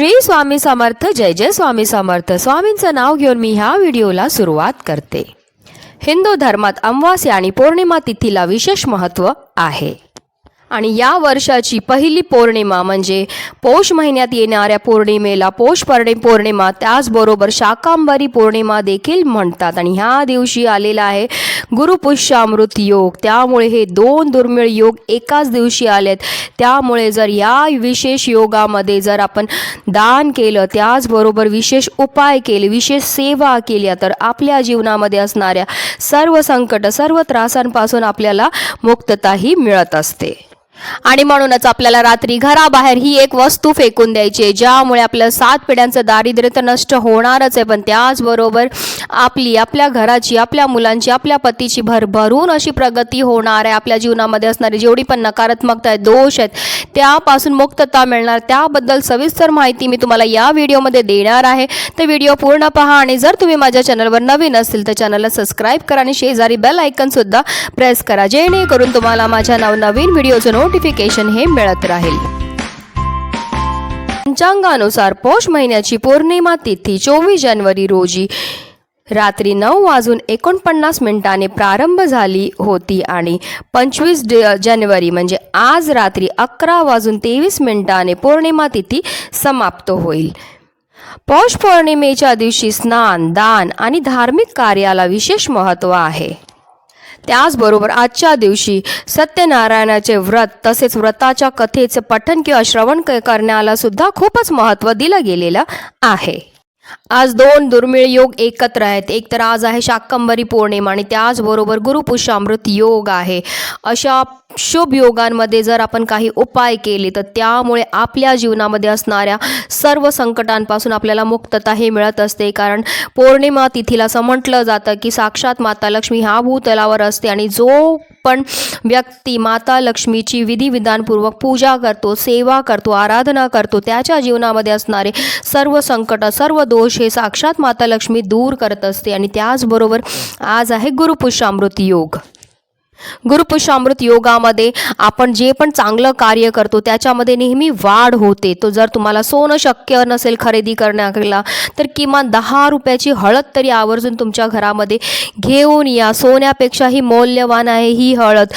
श्री स्वामी समर्थ जय जय स्वामी समर्थ. स्वामींचं नाव घेऊन मी ह्या व्हिडिओला सुरुवात करते. हिंदू धर्मात अमावास्या आणि पौर्णिमा तिथीला विशेष महत्त्व आहे. आणि या वर्षाची पहिली पौर्णिमा म्हणजे पौष महिन्यात येणाऱ्या पौर्णिमेला पौष पर्णे पौर्णिमा त्याचबरोबर शाकांबरी पौर्णिमा देखील म्हणतात. आणि ह्या दिवशी आलेला आहे गुरुपुष्यामृत योग. त्यामुळे हे दोन दुर्मिळ योग एकाच दिवशी आलेत. त्यामुळे जर या विशेष योगामध्ये जर आपण दान केलं त्याचबरोबर विशेष उपाय केले विशेष सेवा केल्या तर आपल्या जीवनामध्ये असणाऱ्या सर्व संकट सर्व त्रासांपासून आपल्याला मुक्तताही मिळत असते. आणि म्हणूनच आपल्याला रात्री घराबाहेर ही एक वस्तू फेकून द्यायची आहे. ज्यामुळे आपलं सात पिढ्यांचं दारिद्र्य तर नष्ट होणारच आहे. पण त्याचबरोबर आपली आपल्या घराची आपल्या मुलांची आपल्या पतीची भरभरून अशी प्रगती होणार आहे. आपल्या जीवनामध्ये असणारी जेवढी पण नकारात्मकता आहे दोष आहेत त्यापासून मुक्तता मिळणार. त्याबद्दल सविस्तर माहिती मी तुम्हाला या व्हिडिओमध्ये देणार आहे. तर व्हिडिओ पूर्ण पहा आणि जर तुम्ही माझ्या चॅनलवर नवीन असतील तर चॅनलला सबस्क्राईब करा आणि शेजारी बेल आयकनसुद्धा प्रेस करा. जेणेकरून तुम्हाला माझ्या नवनवीन व्हिडिओचं नोटिफिकेशन हे मिळत राहील. पंचांगानुसार पौष महिन्याची पौर्णिमा तिथी चोवीस जानेवारी रोजी रात्री नऊ वाजून एकोणपन्नास मिनिटाने प्रारंभ झाली होती आणि पंचवीस जानेवारी म्हणजे आज रात्री अकरा वाजून तेवीस मिनिटाने पौर्णिमा तिथी समाप्त होईल. पौष पौर्णिमेच्या दिवशी स्नान दान आणि धार्मिक कार्याला विशेष महत्त्व आहे. त्याचबरोबर आजच्या दिवशी सत्यनारायणाचे व्रत तसेच व्रताच्या कथेचे पठण किंवा श्रवण क- करण्याला सुद्धा खूपच महत्त्व दिलं गेलेलं आहे. आज दोन दुर्मिळ योग एकत्र आहेत. एक तर आज आहे शाकंभरी पौर्णिमा आणि त्याचबरोबर गुरुपुष्यामृत योग आहे. अशा शुभ योगांमध्ये जर आपण काही उपाय केले तर त्यामुळे आपल्या जीवनामध्ये असणाऱ्या सर्व संकटांपासून आपल्याला मुक्तता हे मिळत असते. कारण पौर्णिमा तिथीला असं म्हटलं जातं की साक्षात माता लक्ष्मी ह्या भूतलावर असते आणि जो पण व्यक्ती माता लक्ष्मीची विधिविधानपूर्वक पूजा करतो सेवा करतो आराधना करतो त्याच्या जीवनामध्ये असणारे सर्व संकट सर्व दोष हे साक्षात माता लक्ष्मी दूर करत असते आणि त्याचबरोबर आज आहे गुरुपुष्यामृत योग. गुरुपुष्यामृत योगामध्ये आपण जे पण चांगलं कार्य करतो त्याच्यामध्ये नेहमी वाढ होते. तो जर तुम्हाला सोनं शक्य नसेल खरेदी करण्याला तर किमान दहा रुपयाची हळद तरी आवर्जून तुमच्या घरामध्ये घेऊन या. सोन्यापेक्षाही मौल्यवान आहे ही हळद.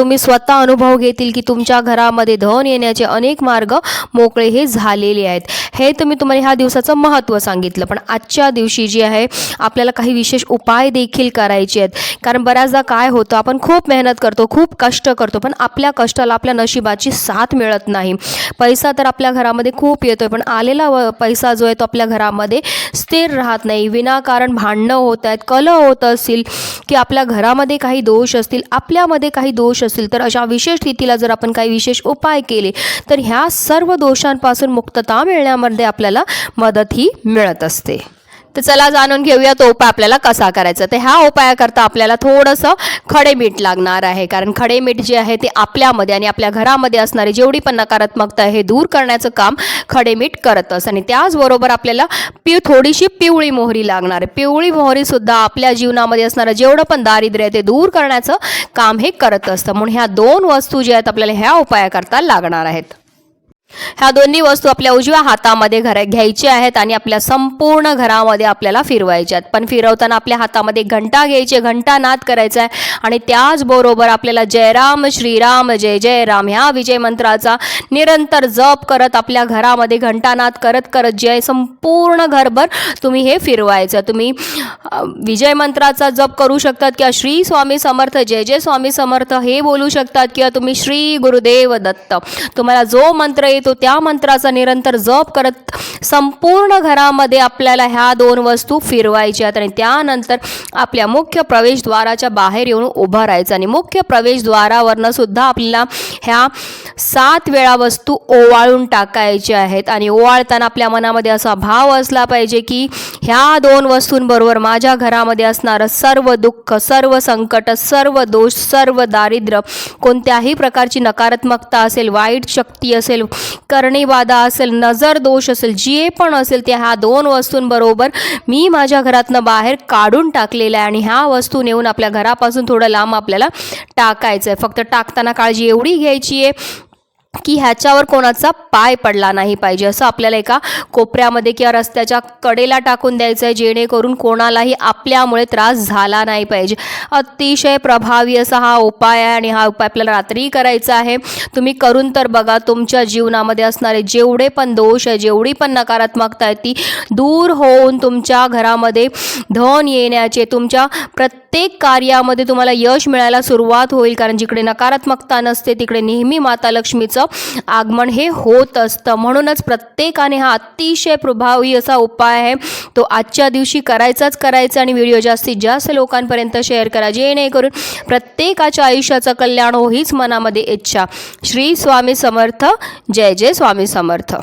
तुम्ही स्वतः अनुभव घेतील की तुमच्या घरामध्ये धन येण्याचे अनेक मार्ग मोकळे हे झालेले आहेत. हे तुम्ही तुम्हाला ह्या दिवसाचं महत्त्व सांगितलं. पण आजच्या दिवशी जी आहे आपल्याला काही विशेष उपाय देखील करायचे आहेत. कारण बऱ्याचदा काय होतं आपण खूप मेहनत करतो खूप कष्ट करतो पण आपल्या कष्टाला आपल्या नशिबाची साथ मिळत नाही. पैसा तर आपल्या घरामध्ये खूप येतोय पण आलेला व पैसा जो आहे तो आपल्या घरामध्ये स्थिर राहत नाही. विनाकारण भांडणं होत आहेत कलह होत असतील की आपल्या घरामध्ये काही दोष असतील आपल्यामध्ये काही दोष असतील तर अशा विशेष स्थितीला जर आपण काही विशेष उपाय केले तर ह्या सर्व दोषांपासून मुक्तता मिळण्यामध्ये आपल्याला मदत ही मिळत असते. तर चला जाणून घेऊया तो उपाय आपल्याला कसा करायचा. तर ह्या उपायाकरता आपल्याला थोडंसं खडे मीठ लागणार आहे. कारण खडे मीठ जे आहे ते आपल्यामध्ये आणि आपल्या घरामध्ये असणारी जेवढी पण नकारात्मकता आहे हे दूर करण्याचं काम खडे मीठ करत असतं आणि त्याचबरोबर आपल्याला पि थोडीशी पिवळी मोहरी लागणार आहे. पिवळी मोहरीसुद्धा आपल्या जीवनामध्ये असणारं जेवढं पण दारिद्र्य आहे ते दूर करण्याचं काम हे करत असतं म्हणून ह्या दोन वस्तू ज्या आहेत आपल्याला ह्या उपायाकरता लागणार आहेत. ह्या दोन्ही वस्तू आपल्या उजव्या हातामध्ये घर घ्यायच्या आहेत आणि आपल्या संपूर्ण घरामध्ये आपल्याला फिरवायच्या आहेत. पण फिरवताना आपल्या हातामध्ये घंटा घ्यायची आहे, घंटा नाद करायचा आहे. आणि त्याचबरोबर आपल्याला जयराम श्रीराम जय जय राम ह्या विजय मंत्राचा निरंतर जप करत आपल्या घरामध्ये घंटानाद करत करत जे आहे संपूर्ण घरभर तुम्ही हे फिरवायचं तुम्ही विजय मंत्राचा जप करू शकतात किंवा श्री स्वामी समर्थ जय जय स्वामी समर्थ हे बोलू शकतात किंवा तुम्ही श्री गुरुदेव दत्त. तुम्हाला जो मंत्र तो त्या मंत्राचा निरंतर जप करत संपूर्ण घरामध्ये आपल्याला ह्या दोन वस्तू फिरवायच्या आहेत. आणि त्यानंतर आपल्या मुख्य प्रवेशद्वाराच्या बाहेर येऊन उभं राहायचं. आणि मुख्य प्रवेशद्वारावरनं सुद्धा आपल्याला ह्या सात वेळा वस्तू ओवाळून टाकायच्या आहेत. आणि ओवाळताना आपल्या मनामध्ये असा भाव असला पाहिजे की ह्या दोन वस्तूंबरोबर माझ्या घरामध्ये असणारं सर्व दुःख सर्व संकट सर्व दोष सर्व दारिद्र्य कोणत्याही प्रकारची नकारात्मकता असेल वाईट शक्ती असेल करणीबाधा असेल नजर दोष असेल जे पण असेल ते ह्या दोन वस्तूंबरोबर मी माझ्या घरातनं बाहेर काढून टाकलेलं आहे आणि ह्या वस्तू नेऊन आपल्या घरापासून थोडं लांब आपल्याला टाकायचं आहे फक्त टाकताना काळजी एवढी घ्यायची आहे की ह्याच्यावर कोणाचा पाय पडला नाही पाहिजे. असं आपल्याला एका कोपऱ्यामध्ये किंवा रस्त्याच्या कडेला टाकून द्यायचं आहे जेणेकरून कोणालाही आपल्यामुळे त्रास झाला नाही पाहिजे. अतिशय प्रभावी असा हा उपाय आहे आणि हा उपाय आपल्याला रात्रीही करायचा आहे. तुम्ही करून तर बघा तुमच्या जीवनामध्ये असणारे जेवढे पण दोष आहे जेवढी पण नकारात्मकता आहे ती दूर होऊन तुमच्या घरामध्ये धन येण्याचे तुमच्या प्रत्येक कार्यामध्ये तुम्हाला यश मिळायला सुरुवात होईल. कारण जिकडे नकारात्मकता नसते तिकडे नेहमी माता लक्ष्मीचं आगमन हे होत असतं. म्हणूनच प्रत्येकाने हा अतिशय प्रभावी असा उपाय आहे. तो आजच्या दिवशी करायचाच करायचा आणि व्हिडिओ जास्तीत जास्त लोकांपर्यंत शेअर करा. जेणेकरून प्रत्येकाच्या आयुष्याचं कल्याण हो हीच मनामध्ये इच्छा. श्री स्वामी समर्थ. जय जय स्वामी समर्थ.